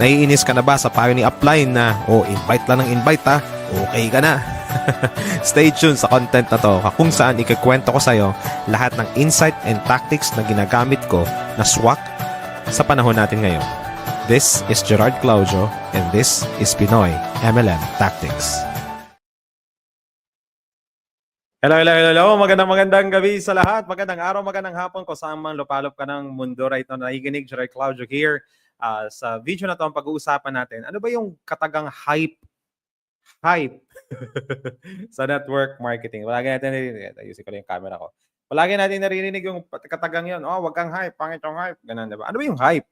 Naiinis ka na ba sa payo ni Upline na, oh, invite lang ng invite ha, okay ka na. Stay tuned sa content na to kung saan ikakwento ko sa'yo lahat ng insight and tactics na ginagamit ko na swak sa panahon natin ngayon. This is Gerard Claudio and this is Pinoy MLM Tactics. Hello, hello, hello, hello. Magandang magandang gabi sa lahat. Magandang araw, magandang hapon kung saan man lupalop ka ng mundo right now. Nakikinig, Gerard Claudio here. Ah, sa video na to, ang pag-uusapan natin, ano ba yung katagang hype? Hype sa network marketing. Palagi natin narinig. Ayusin ko lang yung camera ko. Palagi natin naririnig yung katagang yun. Oh, wag kang hype. Pangit yung hype. Ganun, di ba? Ano ba yung hype?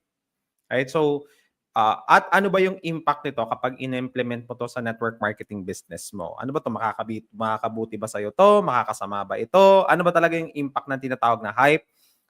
Right? So, ah, at ano ba yung impact nito kapag in-implement mo to sa network marketing business mo? Ano ba to makakabit makakabuti ba sa to? Makakasama ba ito? Ano ba talaga yung impact ng tinatawag na hype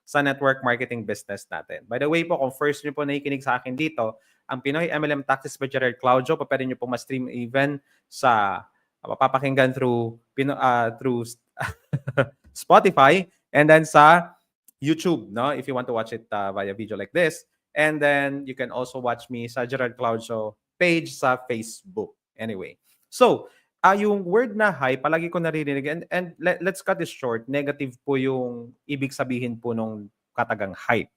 sa network marketing business natin? By the way po, kung first nyo po nakikinig sa akin dito, ang Pinoy MLM Tactics by Gerard Claudio, pa pwede nyo po ma-stream even sa mapapakinggan through Pino, ah, through Spotify and then sa YouTube, no? If you want to watch it uh, via video like this. And then you can also watch me sa Gerard Claudio page sa Facebook. Anyway. So, ah yung word na hype, palagi ko naririnig. And, and let, let's cut this short. Negative po yung ibig sabihin po nung katagang hype.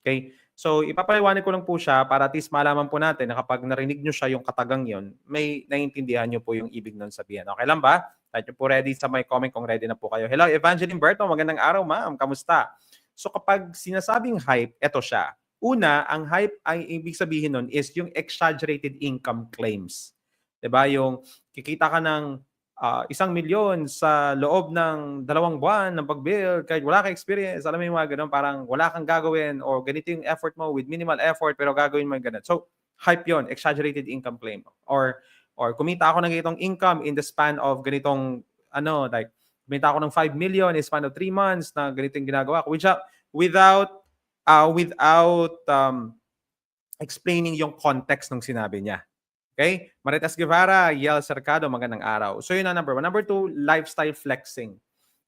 Okay? So, ipapaliwanag ko lang po siya para at least malaman po natin na kapag narinig nyo siya yung katagang yon, may naiintindihan nyo po yung ibig nun sabihin. Okay lang ba? Kahit nyo po ready sa my comment kung ready na po kayo. Hello, Evangeline Berto. Magandang araw, ma'am. Kamusta? So, kapag sinasabing hype, eto siya. Una, ang hype ay ibig sabihin nun is yung exaggerated income claims. 'Di ba Yung kikita ka ng ah, isang milyon sa loob ng dalawang buwan ng pag-build, kahit wala kang experience, alam mo yung mga ganun, parang wala kang gagawin or ganito yung effort mo with minimal effort pero gagawin mo yung ganun. So, hype yon exaggerated income claim. Or, or kumita ako ng ganitong income in the span of ganitong, ano, like, kumita ako ng 5 million in span of 3 months na ganito yung ginagawa ko. Without, without, uh, without um, explaining yung context ng sinabi niya. Okay? Maritas Guevara, Yel Cercado, magandang araw. So yun ang number one. Number two, lifestyle flexing.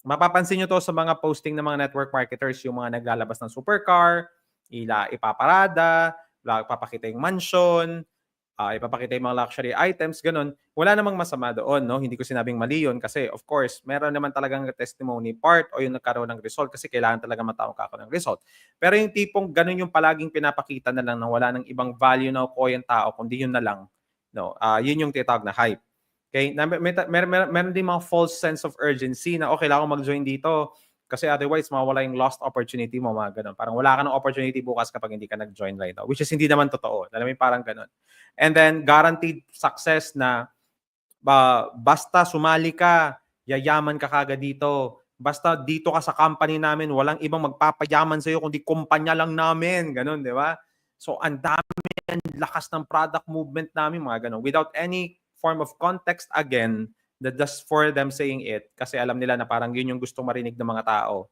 Mapapansin nyo to sa mga posting ng mga network marketers, yung mga naglalabas ng supercar, ila ipaparada, ipapakita yung mansion, ah, ipapakita yung mga luxury items, ganun. Wala namang masama doon, no? Hindi ko sinabing mali yun kasi of course, meron naman talagang testimony part o yung nagkaroon ng result kasi kailangan talaga matao kakaroon ng result. Pero yung tipong ganun yung palaging pinapakita na lang na wala ng ibang value na ko yung tao, kundi yun na lang, no? Ah, yun yung tinatawag na hype. Okay? Na, may, may, may, meron din mga false sense of urgency na okay, kailangan ko mag-join dito kasi otherwise mawala yung lost opportunity mo, mga ganun. Parang wala ka ng opportunity bukas kapag hindi ka nag-join right now, which is hindi naman totoo. Alam mo, parang ganun. And then, guaranteed success na ba, basta sumali ka, yayaman ka kagad dito. Basta dito ka sa company namin, walang ibang magpapayaman sa'yo kundi kumpanya lang namin. Ganun, di ba? So, ang dami, ang lakas ng product movement namin, mga ganun. Without any form of context, again, that just for them saying it, kasi alam nila na parang yun yung gustong marinig ng mga tao.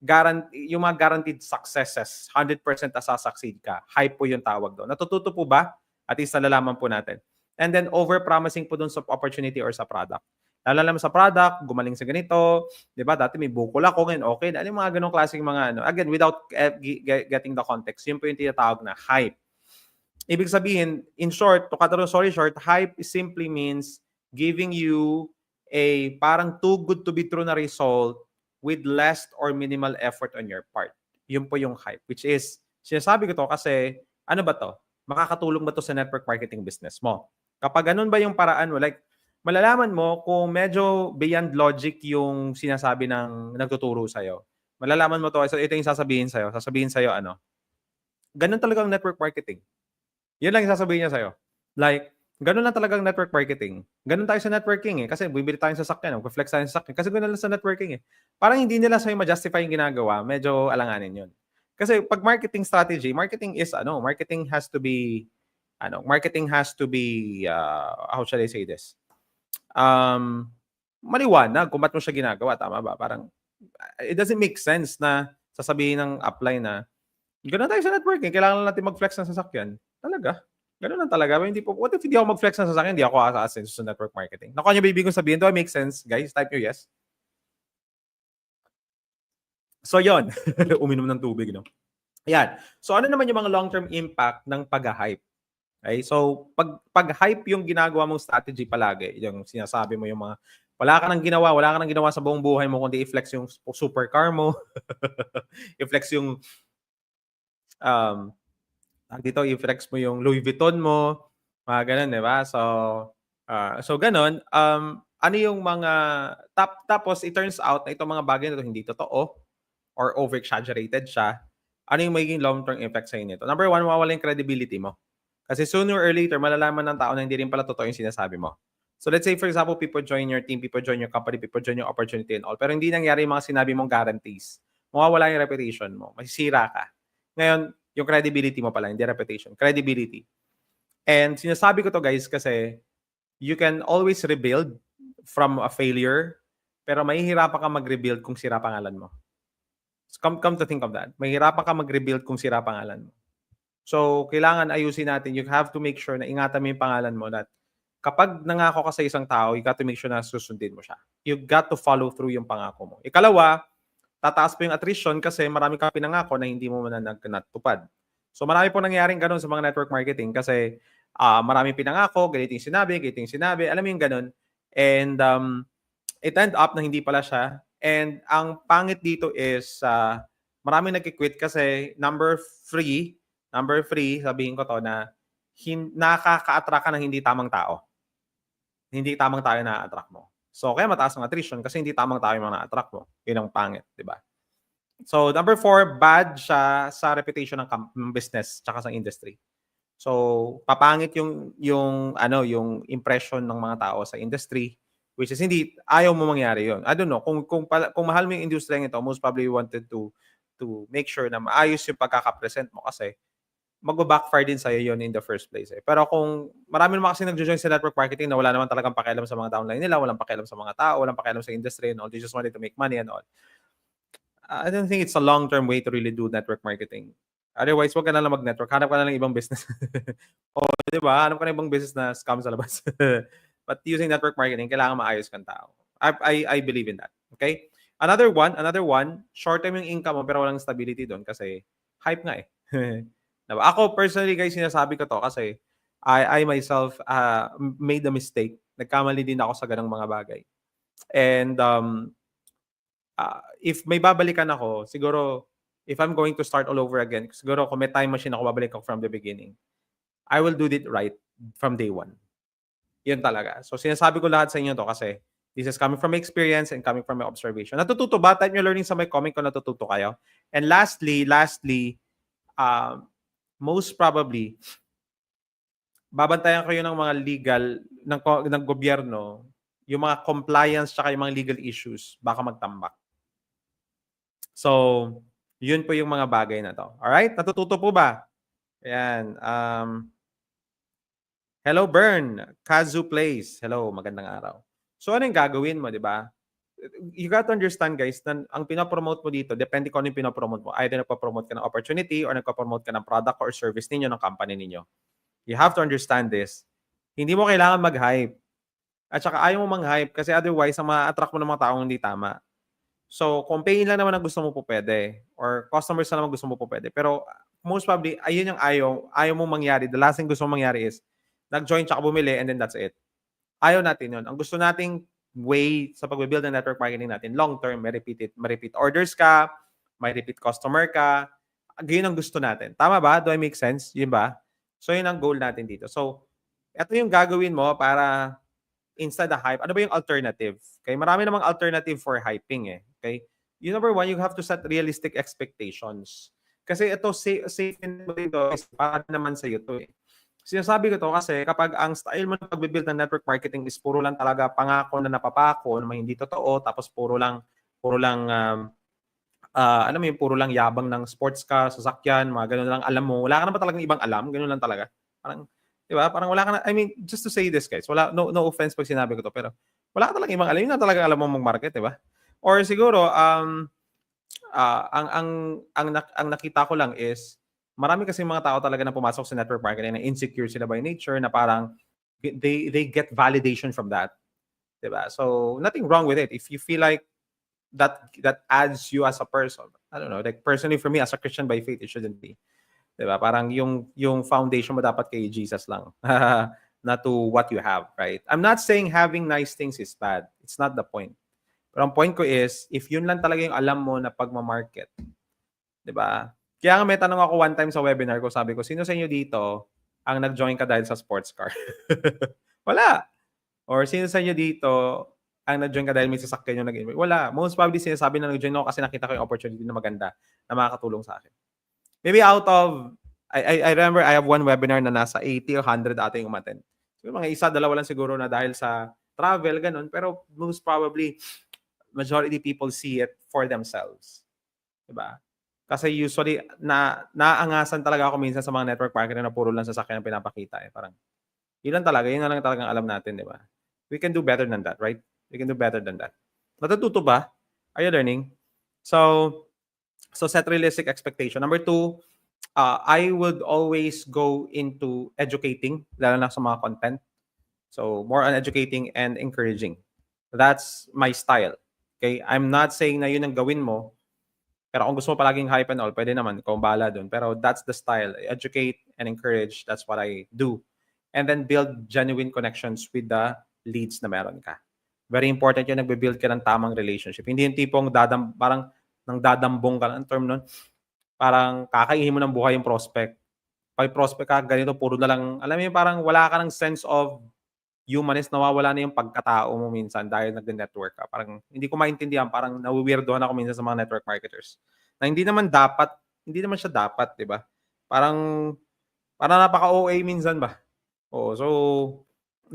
Guarantee, yung mga guaranteed successes, 100% na sasucceed ka. Hype po yung tawag doon. Natututo po ba? At least nalalaman po natin. And then over-promising po doon sa opportunity or sa product. Lalo sa product, gumaling sa ganito, 'di ba? Dati may bukol ako, ngayon okay. Ano yung mga ganong klaseng mga ano. Again, without eh, getting the context, yun po yung tinatawag na hype. Ibig sabihin, in short, to cut long story short, hype simply means giving you a parang too good to be true na result with less or minimal effort on your part. Yun po yung hype, which is, sinasabi ko to kasi, ano ba to? Makakatulong ba to sa network marketing business mo? Kapag ganun ba yung paraan mo, like, malalaman mo kung medyo beyond logic yung sinasabi ng nagtuturo sa'yo. Malalaman mo to, so ito yung sasabihin sa'yo. Sasabihin sa'yo, ano, ganun talaga ang network marketing. Yan lang yung sasabihin niya sa'yo. Like, ganun lang talagang network marketing. Ganun tayo sa networking eh. Kasi bibili tayo sa sakyan, mag-flex tayo sa sakyan. Kasi ganun lang sa networking eh. Parang hindi nila sa'yo ma-justify yung ginagawa. Medyo alanganin yun. Kasi pag marketing strategy, marketing is ano, marketing has to be ano, marketing has to be, uh, how shall I say this? Um, maliwanag kung ba't mo siya ginagawa, tama ba? Parang, it doesn't make sense na sasabihin ng upline na, gano'n tayo sa networking, kailangan lang natin mag-flex ng sasakyan. Talaga? Gano'n lang talaga. Hindi po, what if hindi ako mag-flex ng sasakyan, hindi ako asa-ascenso sa network marketing? Nakuha niyo ba ibig sabihin? Do I make sense? Guys, type nyo yes. So, yon Uminom ng tubig, no? Ayan. So, ano naman yung mga long-term impact ng pag-hype? Okay? So, pag, pag-hype yung ginagawa mong strategy palagi, yung sinasabi mo yung mga, wala ka nang ginawa, wala ka nang ginawa sa buong buhay mo, kundi i-flex yung supercar mo, i-flex yung, um, dito, i-flex mo yung Louis Vuitton mo, mga ganun, di ba? So, uh, so ganun, um, ano yung mga, tap, tapos it turns out na itong mga bagay na ito hindi totoo or over-exaggerated siya, ano yung magiging long-term effect sa inyo? Number one, mawawala yung credibility mo. Kasi sooner or later, malalaman ng tao na hindi rin pala totoo yung sinasabi mo. So let's say, for example, people join your team, people join your company, people join your opportunity and all. Pero hindi nangyari yung mga sinabi mong guarantees. Mawawala yung reputation mo. Masisira ka. Ngayon, yung credibility mo pala, hindi reputation. Credibility. And sinasabi ko to guys kasi you can always rebuild from a failure, pero mahihirapan ka mag-rebuild kung sira pangalan mo. Come, come to think of that. Mahirapan ka mag-rebuild kung sira pangalan mo. So, kailangan ayusin natin. You have to make sure na ingatan mo yung pangalan mo that kapag nangako ka sa isang tao, you got to make sure na susundin mo siya. You got to follow through yung pangako mo. Ikalawa, tataas pa yung attrition kasi marami kang pinangako na hindi mo man natupad. So, marami po nangyaring ganun sa mga network marketing kasi uh, marami pinangako, ganito yung sinabi, ganito yung sinabi, alam mo yung ganun. And um, it end up na hindi pala siya. And ang pangit dito is uh, marami nagki-quit kasi number three, number three, sabihin ko to na hin- nakaka-attract ka ng hindi tamang tao. Hindi tamang tao na attract mo. So, kaya mataas ang attrition kasi hindi tamang tao yung na-attract mo. Yun ang pangit, di ba? So, number four, bad siya sa reputation ng, ng business tsaka sa industry. So, papangit yung yung ano, yung impression ng mga tao sa industry which is hindi ayaw mo mangyari yon. I don't know kung kung kung mahal mo yung industriya ito, most probably you wanted to to make sure na maayos yung pagkaka-present mo kasi magbo-backfire din sa'yo yon in the first place. Eh. Pero kung marami naman kasi nag-join sa network marketing na wala naman talagang pakialam sa mga downline nila, walang pakialam sa mga tao, walang pakialam sa industry and all, they just wanted to make money and all. I don't think it's a long-term way to really do network marketing. Otherwise, wag ka na lang mag-network. Hanap ka na lang ibang business. o, di ba? Hanap ka na ibang business na scam sa labas. But using network marketing, kailangan maayos kang tao. I, I, I believe in that. Okay? Another one, another one, short term yung income mo pero walang stability doon kasi hype nga eh. diba? Ako personally guys, sinasabi ko to kasi I, I myself uh, made a mistake. Nagkamali din ako sa ganang mga bagay. And um, uh, if may babalikan ako, siguro if I'm going to start all over again, siguro kung may time machine ako, babalik ako from the beginning. I will do it right from day one. Yun talaga. So sinasabi ko lahat sa inyo to kasi this is coming from my experience and coming from my observation. Natututo ba? Type nyo learning sa my comment kung natututo kayo. And lastly, lastly, uh, most probably, babantayan kayo ng mga legal, ng, ng gobyerno, yung mga compliance tsaka yung mga legal issues, baka magtambak. So, yun po yung mga bagay na to. Alright? Natututo po ba? Ayan. Um, Hello, Bern. Kazu Place. Hello, magandang araw. So, ano yung gagawin mo, di ba? You got to understand, guys, na ang pinapromote mo dito, depende kung ano yung pinapromote mo. Either nagpa-promote ka ng opportunity or nagpa-promote ka ng product or service ninyo ng company ninyo. You have to understand this. Hindi mo kailangan mag-hype. At saka ayaw mo mang-hype kasi otherwise, ang ma-attract mo ng mga taong hindi tama. So, pain lang naman ang gusto mo po pwede or customers na naman gusto mo po pwede. Pero most probably, ayun yung ayaw, ayaw mo mangyari. The last thing gusto mo mangyari is nag-join tsaka bumili and then that's it. Ayaw natin yun. Ang gusto nating way sa pag-build ng network marketing natin, long term, may repeat, it, may repeat orders ka, may repeat customer ka. Ganyan ang gusto natin. Tama ba? Do I make sense? Yun ba? So, yun ang goal natin dito. So, ito yung gagawin mo para instead of hype, ano ba yung alternative? Okay, marami namang alternative for hyping eh. Okay? Yung number one, you have to set realistic expectations. Kasi ito, safe, safe mo dito, para naman sa iyo to eh. Sinasabi ko to kasi kapag ang style mo ng pagbe-build ng network marketing is puro lang talaga pangako na napapako na hindi totoo tapos puro lang puro lang um, uh, ano mo yung puro lang yabang ng sports car, sasakyan, mga ganun lang alam mo. Wala ka naman talagang ibang alam, ganun lang talaga. Parang 'Di ba? Parang wala ka na I mean, just to say this guys, wala no no offense 'pag sinabi ko 'to, pero wala ka talagang ibang alam, yun na talagang alam mong mag-market, 'di ba? Or siguro, um, ah, ang ang ang nak ang nakita ko lang is, marami kasing mga tao talaga na pumasok sa network marketing na insecure sila by nature na parang they they get validation from that. 'Di ba? So, nothing wrong with it. If you feel like that that adds you as a person. I don't know, like personally for me as a Christian by faith, it shouldn't be. 'Di ba? Parang yung yung foundation mo dapat kay Jesus lang. not to what you have, right? I'm not saying having nice things is bad. It's not the point. Pero ang point ko is, if yun lang talaga yung alam mo na pagma-market, 'di ba? Kaya nga may tanong ako one time sa webinar ko, sabi ko, sino sa inyo dito ang nag-join ka dahil sa sports car? Wala. Or sino sa inyo dito ang nag-join ka dahil may sasakyan yung nag Wala. Most probably sinasabi na nag-join ako kasi nakita ko yung opportunity na maganda na makakatulong sa akin. Maybe out of I, I, I remember I have one webinar na nasa 80 or 100 ata yung umattend. Siguro mga isa, dalawa lang siguro na dahil sa travel, ganun. Pero most probably, majority people see it for themselves. Diba? Kasi usually, na, naangasan talaga ako minsan sa mga network marketing na puro lang sasakyan ang pinapakita. Eh. Parang, yun lang talaga. Yun lang talagang alam natin, di ba? We can do better than that, right? We can do better than that. Natututo ba? Are you learning? So, so set realistic expectation. Number two, uh, I would always go into educating, lalo na sa mga content. So, more on educating and encouraging. That's my style. Okay? I'm not saying na yun ang gawin mo. Pero kung gusto mo palaging hype and all, pwede naman, ikaw bala dun. Pero that's the style. Educate and encourage. That's what I do. And then build genuine connections with the leads na meron ka. Very important yung nagbe-build ka ng tamang relationship. Hindi yung tipong dadam, parang nang dadambong ka, ang term nun, parang kakaihin mo ng buhay yung prospect. Pag prospect ka, ganito, puro na lang, alam mo yung parang wala ka ng sense of humanist, nawawala na yung pagkatao mo minsan dahil nag-network ka. Parang hindi ko maintindihan, parang nawiwirdohan ako minsan sa mga network marketers. Na hindi naman dapat, hindi naman siya dapat, di ba? Parang, parang napaka-OA minsan ba? Oh, so,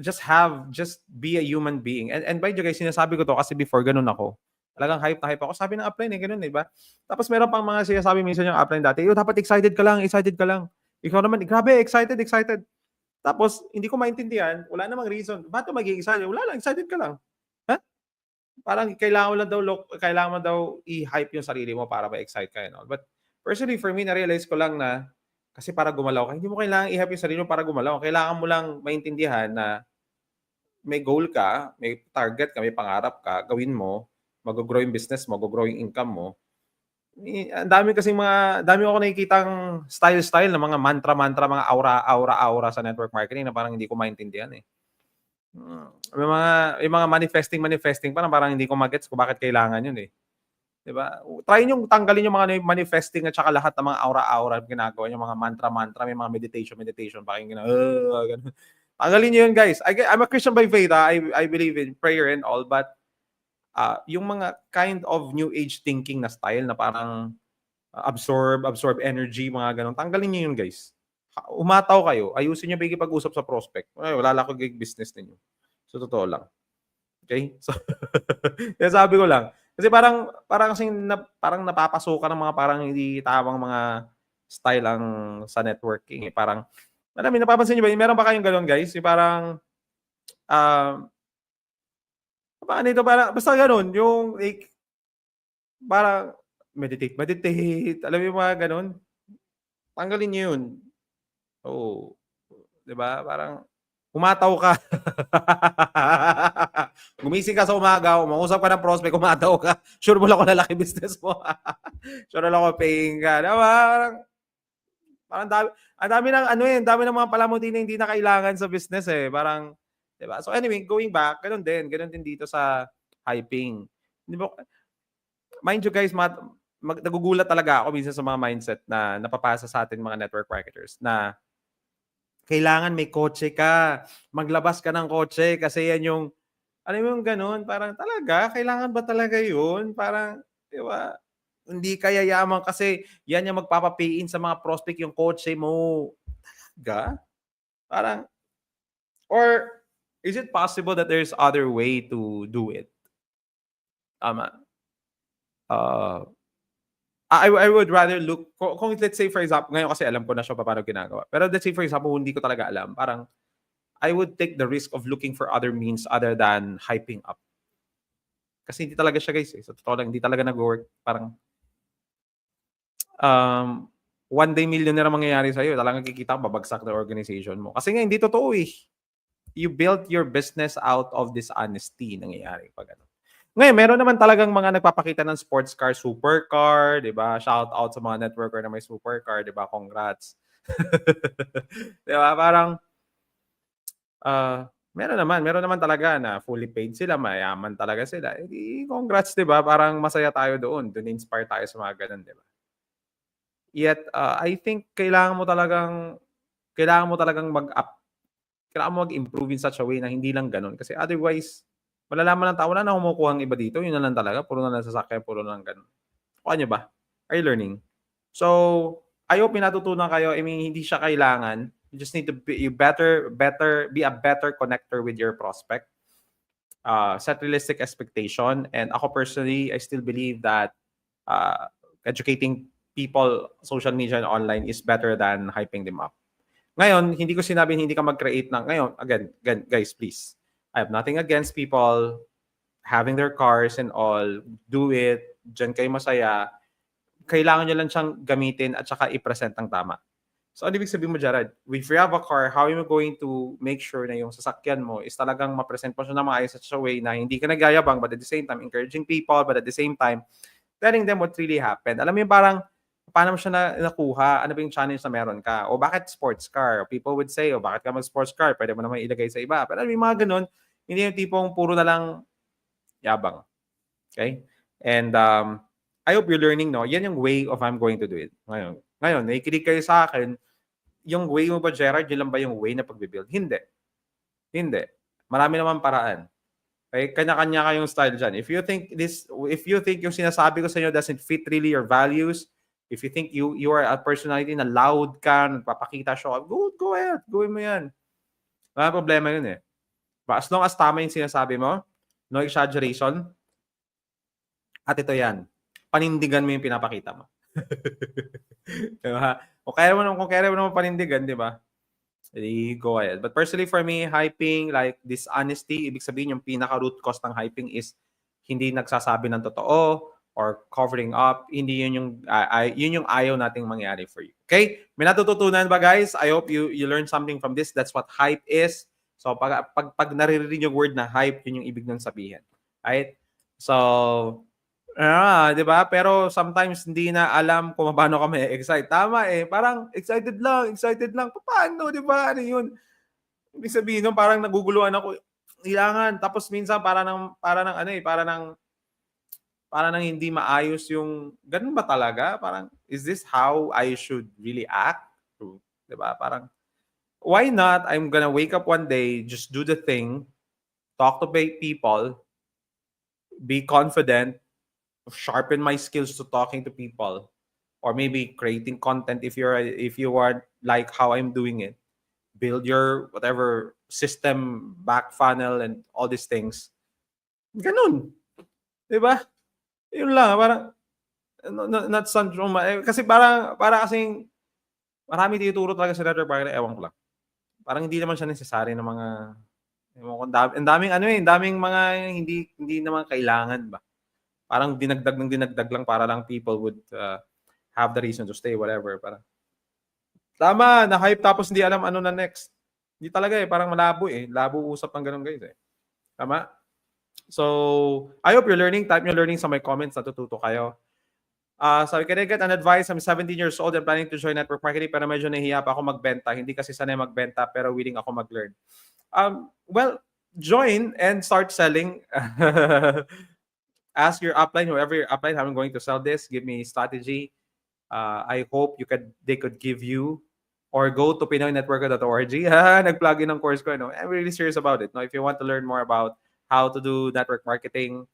just have, just be a human being. And, and by the way, sinasabi ko to kasi before ganun ako. Talagang hype na hype ako. Sabi ng upline eh, ganun, di ba? Tapos meron pang mga sinasabi minsan yung upline dati, yo, dapat excited ka lang, excited ka lang. Ikaw naman, grabe, excited, excited. Tapos, hindi ko maintindihan, wala namang reason. Ba't ka magiging excited? Wala lang, excited ka lang. Ha? Parang kailangan mo lang daw, kailangan mo daw i-hype yung sarili mo para ma-excite ka and all. But personally, for me, na-realize ko lang na, kasi para gumalaw ka, hindi mo kailangan i-hype yung sarili mo para gumalaw. Kailangan mo lang maintindihan na may goal ka, may target ka, may pangarap ka, gawin mo, mag-grow yung business mo, mag-grow yung income mo. Ang dami kasing mga, dami ako nakikitang style-style ng mga mantra-mantra, mga aura-aura-aura sa network marketing na parang hindi ko maintindihan eh. Hmm, may mga, may mga manifesting-manifesting pa na parang hindi ko magets kung bakit kailangan yun eh. Diba? Try nyo tanggalin yung mga manifesting at saka lahat ng mga aura-aura ginagawa yung mga mantra-mantra, may mga meditation-meditation pa kayong ginagawa. Uh, ganun. Tanggalin nyo yun guys. I, I'm a Christian by faith. Ha? I, I believe in prayer and all, but uh, yung mga kind of new age thinking na style na parang uh, absorb, absorb energy, mga ganun. Tanggalin niyo yun, guys. Umataw kayo. Ayusin niyo ba pag-usap sa prospect. Ay, wala lang gig business ninyo. So, totoo lang. Okay? So, sabi ko lang. Kasi parang, parang kasi na, parang napapasukan ng mga parang hindi tamang mga style ang sa networking. Eh. Parang, alam napapansin niyo ba? Meron ba kayong gano'n, guys? Yung parang, uh, Paano ito? Para, basta ganun, yung like, para meditate, meditate. Alam mo yung mga ganun? Tanggalin niyo yun. Oo. Oh, 'di ba? Parang umataw ka. Gumising ka sa umaga, umausap ka ng prospect, umataw ka. Sure mo lang kung lalaki business mo. sure lang kung paying ka. Diba? Parang, parang dami, ang dami ng ano eh, dami ng mga palamuti na hindi na kailangan sa business eh. Parang, Diba? So anyway, going back, ganun din. Ganun din dito sa hyping. Di ba? Mind you guys, mat, mag, nagugulat talaga ako minsan sa mga mindset na napapasa sa atin mga network marketers na kailangan may kotse ka. Maglabas ka ng kotse kasi yan yung, mo yung ganun, parang talaga, kailangan ba talaga yun? Parang, di ba? Hindi kaya yaman kasi yan yung magpapapayin sa mga prospect yung kotse mo. Talaga? Parang, or is it possible that there's other way to do it? Tama. Uh, I, I would rather look, kung, let's say for example, ngayon kasi alam ko na siya pa paano ginagawa. Pero let's say for example, hindi ko talaga alam, parang I would take the risk of looking for other means other than hyping up. Kasi hindi talaga siya guys eh. Sa totoo lang, hindi talaga nag-work. Parang um, one day millionaire ang mangyayari sa'yo. Talagang kikita babagsak na organization mo. Kasi nga, hindi totoo eh. You built your business out of dishonesty nangyayari pag ano. Ngayon, meron naman talagang mga nagpapakita ng sports car, supercar, di ba? Shout out sa mga networker na may supercar, di ba? Congrats. di ba? Parang, ah, meron naman, meron naman talaga na fully paid sila, mayaman talaga sila. Eh, congrats, di ba? Parang masaya tayo doon. Doon inspire tayo sa mga ganun, di ba? Yet, uh, I think kailangan mo talagang, kailangan mo talagang mag-up, kailangan mo mag-improve in such a way na hindi lang ganun. Kasi otherwise, malalaman ng tao, wala na kumukuha ang iba dito. Yun na lang talaga. Puro na lang sasakyan, puro na lang ganun. Kuha nyo ba? Are you learning? So, I hope pinatutunan kayo. I mean, hindi siya kailangan. You just need to be you better, better, be a better connector with your prospect. Uh, set realistic expectation. And ako personally, I still believe that uh, educating people, social media and online is better than hyping them up. Ngayon, hindi ko sinabi hindi ka mag-create ng, ngayon, again, again, guys, please, I have nothing against people having their cars and all. Do it. Diyan kayo masaya. Kailangan nyo lang siyang gamitin at saka i-present ng tama. So, ano ibig sabihin mo, Jared? If you have a car, how are you going to make sure na yung sasakyan mo is talagang ma-present mo siya na maayos at a way na hindi ka nagyayabang but at the same time, encouraging people but at the same time, telling them what really happened. Alam mo yung parang, paano mo siya na, nakuha? Ano ba yung challenge na meron ka? O bakit sports car? People would say, o bakit ka mag-sports car? Pwede mo naman ilagay sa iba. Pero yung mga ganun, hindi yung tipong puro na lang yabang. Okay? And um, I hope you're learning, no? Yan yung way of I'm going to do it. Ngayon, ngayon nakikinig kayo sa akin, yung way mo ba, Gerard, yun lang ba yung way na pagbibuild? Hindi. Hindi. Marami naman paraan. Okay? Kanya-kanya kayong style dyan. If you think this, if you think yung sinasabi ko sa inyo doesn't fit really your values, if you think you you are a personality na loud ka, nagpapakita up, go, go ahead. Gawin mo yan. Wala problema yun eh. But as long as tama yung sinasabi mo, no exaggeration, at ito yan, panindigan mo yung pinapakita mo. diba? Kung kaya mo naman, kung kaya mo naman panindigan, di ba? Go ahead. But personally for me, hyping, like dishonesty, ibig sabihin yung pinaka-root cause ng hyping is hindi nagsasabi ng totoo or covering up. Hindi yun yung, uh, yun yung ayaw nating mangyari for you. Okay? May natututunan ba guys? I hope you you learned something from this. That's what hype is. So pag, pag, pag naririnig yung word na hype, yun yung ibig nang sabihin. Right? So, Ah, 'di ba? Pero sometimes hindi na alam kung paano kami excite. Tama eh, parang excited lang, excited lang. Paano, 'di ba? Ano 'yun? Ibig sabihin nun, parang naguguluhan ako. Kailangan tapos minsan para nang para nang ano eh, para nang para nang hindi maayos yung ganun ba talaga? Parang is this how I should really act? 'Di ba? Parang why not I'm gonna wake up one day, just do the thing, talk to people, be confident, sharpen my skills to talking to people or maybe creating content if you're if you are like how I'm doing it build your whatever system back funnel and all these things ganun 'di ba yun lang parang not, not syndrome eh, kasi parang para kasing marami tinuturo talaga sa network marketing ewan ko lang parang hindi naman siya necessary ng mga ang daming ano eh, daming mga hindi hindi naman kailangan ba parang dinagdag ng dinagdag lang para lang people would uh, have the reason to stay, whatever. Parang, tama, na-hype tapos hindi alam ano na next. Hindi talaga eh, parang malabo eh. Labo usap ng ganun guys eh. Tama? So, I hope you're learning. Type nyo learning sa my comments. Natututo kayo. Uh, sabi, can I get an advice? I'm 17 years old and planning to join network marketing pero medyo nahihiya pa ako magbenta. Hindi kasi sanay magbenta pero willing ako mag-learn. Um, well, join and start selling. ask your upline, whoever your upline, I'm going to sell this, give me strategy. Uh, I hope you could they could give you or go to pinoynetworker.org. Nag-plug in ng course ko. No? I'm really serious about it. No? If you want to learn more about how to do network marketing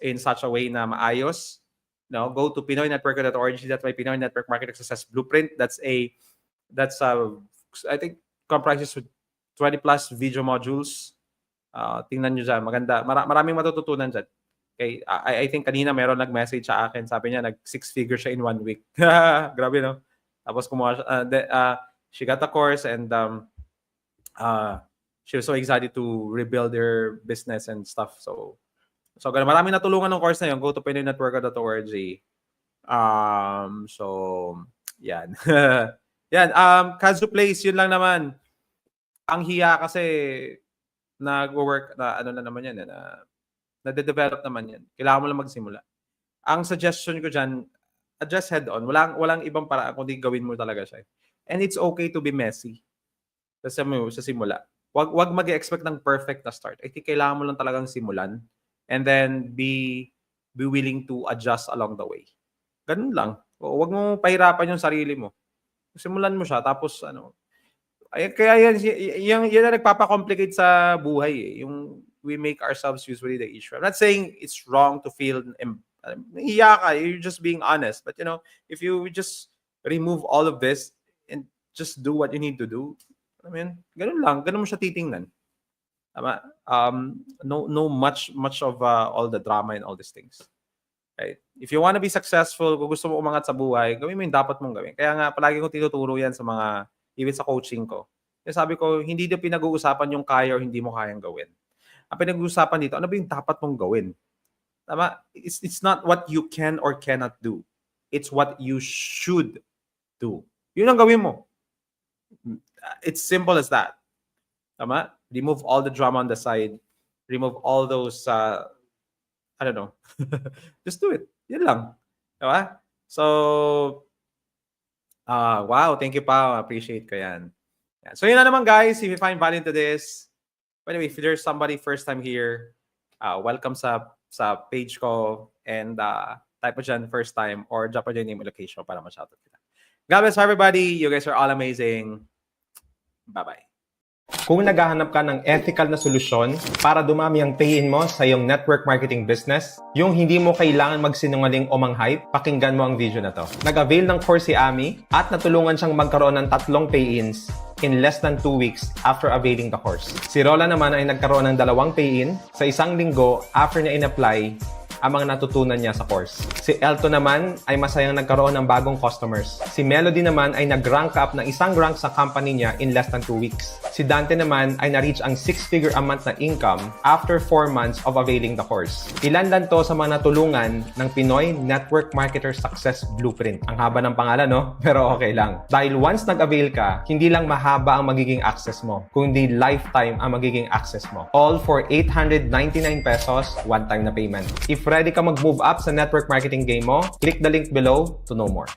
in such a way na maayos, no, go to pinoynetworker.org. That's my Pinoy Network Marketing Success Blueprint. That's a, that's a, I think comprises with 20 plus video modules. Uh, tingnan nyo dyan. Maganda. Mar- maraming matututunan dyan. Okay, I, I think kanina meron nag-message sa akin, sabi niya nag six figure siya in one week. Grabe no. Tapos kumuha siya, uh, the, uh, she got the course and um, uh, she was so excited to rebuild their business and stuff. So, so ganun. Marami natulungan ng course na yun. Go to PinoyNetwork.org. Um, so, yan. yan. Um, Kazu Place, yun lang naman. Ang hiya kasi nag-work na ano na naman yan, eh, na nade-develop naman yan. Kailangan mo lang magsimula. Ang suggestion ko dyan, adjust head on. Walang, walang ibang paraan kundi gawin mo talaga siya. And it's okay to be messy. Sa, sa simula. Wag, wag mag-expect ng perfect na start. I think kailangan mo lang talagang simulan and then be be willing to adjust along the way. Ganun lang. O, Wag mo pahirapan yung sarili mo. Simulan mo siya tapos ano. Ay, kaya yan, yan, yan ang nagpapakomplicate sa buhay eh. Yung we make ourselves usually the issue. I'm not saying it's wrong to feel nahiya ka, you're just being honest. But you know, if you just remove all of this and just do what you need to do, I mean, ganun lang, ganun mo siya titingnan. Tama? Um, no, no much, much of uh, all the drama and all these things. Right? If you want to be successful, kung gusto mo umangat sa buhay, gawin mo yung dapat mong gawin. Kaya nga, palagi ko tinuturo yan sa mga, even sa coaching ko. Kaya sabi ko, hindi na pinag-uusapan yung kaya or hindi mo kayang gawin. Ang pinag-uusapan dito, ano ba yung dapat mong gawin? Tama? It's, it's not what you can or cannot do. It's what you should do. Yun ang gawin mo. It's simple as that. Tama? Remove all the drama on the side. Remove all those, uh, I don't know. Just do it. Yun lang. Diba? So, uh, wow, thank you pa. Appreciate ko yan. Yan. So, yun na naman guys. If you find value into this, by the way, if there's somebody first time here, uh, welcome sa sa page ko and uh, type mo dyan first time or drop mo dyan yung location para ma-shoutout kita. God bless everybody. You guys are all amazing. Bye-bye. Kung naghahanap ka ng ethical na solusyon para dumami ang pay-in mo sa iyong network marketing business, yung hindi mo kailangan magsinungaling o mang-hype, pakinggan mo ang video na to. Nag-avail ng course si Ami at natulungan siyang magkaroon ng tatlong pay-ins in less than 2 weeks after availing the course. Si Rola naman ay nagkaroon ng dalawang pay-in sa isang linggo after niya in-apply ang mga natutunan niya sa course. Si Elto naman ay masayang nagkaroon ng bagong customers. Si Melody naman ay nag-rank up ng isang rank sa company niya in less than 2 weeks. Si Dante naman ay na-reach ang 6-figure a month na income after 4 months of availing the course. Ilan lang to sa mga natulungan ng Pinoy Network Marketer Success Blueprint. Ang haba ng pangalan, no? Pero okay lang. Dahil once nag-avail ka, hindi lang mahaba ang magiging access mo, kundi lifetime ang magiging access mo. All for 899 pesos, one-time na payment. If ready ka mag-move up sa network marketing game mo, click the link below to know more.